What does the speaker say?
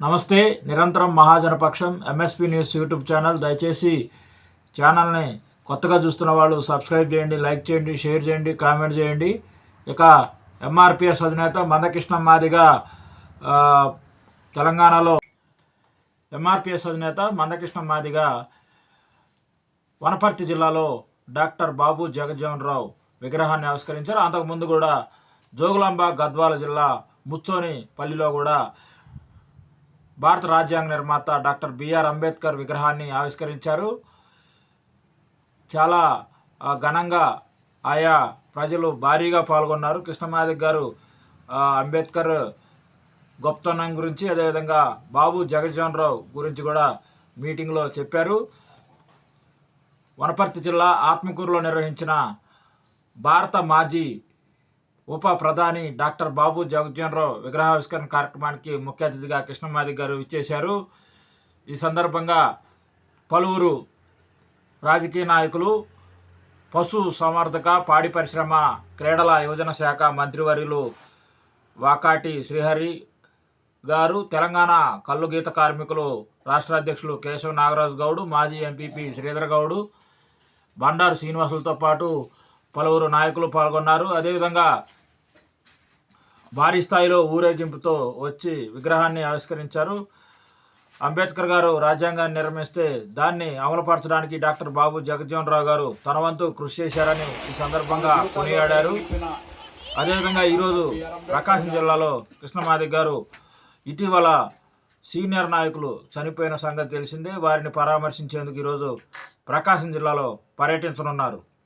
నమస్తే నిరంతరం Mahajanapaksham MSP news YouTube channel దయచేసి ఛానల్ని కొత్తగా చూస్తున్న వాళ్ళు సబ్స్క్రైబ్ చేయండి లైక్ చేయండి షేర్ చేయండి కామెంట్ చేయండి. ఇక ఎంఆర్పిఎస్ అధినేత మందకృష్ణ మాదిగా తెలంగాణలో ఎంఆర్పిఎస్ అధినేత మందకృష్ణ మాదిగా వనపర్తి జిల్లాలో డాక్టర్ బాబు జగజ్జీవన్ రావు విగ్రహాన్ని ఆవిష్కరించారు. అంతకుముందు కూడా జోగులాంబ గద్వాల జిల్లా ముచ్చోని పల్లిలో కూడా భారత రాజ్యాంగ నిర్మాత డాక్టర్ బిఆర్ అంబేద్కర్ విగ్రహాన్ని ఆవిష్కరించారు. చాలా ఘనంగా ఆయా ప్రజలు భారీగా పాల్గొన్నారు. కృష్ణమాదిక్ గారు అంబేద్కర్ గొప్పతనం గురించి అదేవిధంగా బాబు జగజ్జోహన్ రావు గురించి కూడా మీటింగ్లో చెప్పారు. వనపర్తి జిల్లా ఆత్మకూరులో నిర్వహించిన భారత మాజీ ఉప ప్రధాని డాక్టర్ బాబు జగజ్జనరావు విగ్రహావిష్కరణ కార్యక్రమానికి ముఖ్య అతిథిగా కృష్ణమాది గారు ఇచ్చేశారు ఈ సందర్భంగా పలువురు రాజకీయ నాయకులు పశు సంవర్ధక పాడి పరిశ్రమ క్రీడల యువజన శాఖ మంత్రివర్యులు వాకాటి శ్రీహరి గారు తెలంగాణ కళ్ళు గీత కార్మికులు రాష్ట్ర అధ్యక్షులు కేశవ నాగరాజు గౌడ్ మాజీ ఎంపీపీ శ్రీధర్ గౌడు బండారు శ్రీనివాసులతో పాటు పలువురు నాయకులు పాల్గొన్నారు. అదేవిధంగా భారీ స్థాయిలో ఊరేగింపుతో వచ్చి విగ్రహాన్ని ఆవిష్కరించారు. అంబేద్కర్ గారు రాజ్యాంగాన్ని నిర్మిస్తే దాన్ని అమలుపరచడానికి డాక్టర్ బాబు జగజ్జీవన్ రావు గారు తన వంతు కృషి చేశారని ఈ సందర్భంగా కొనియాడారు. అదేవిధంగా ఈరోజు ప్రకాశం జిల్లాలో కృష్ణమాదిక్ గారు ఇటీవల సీనియర్ నాయకులు చనిపోయిన సంగతి తెలిసిందే. వారిని పరామర్శించేందుకు ఈరోజు ప్రకాశం జిల్లాలో పర్యటించనున్నారు.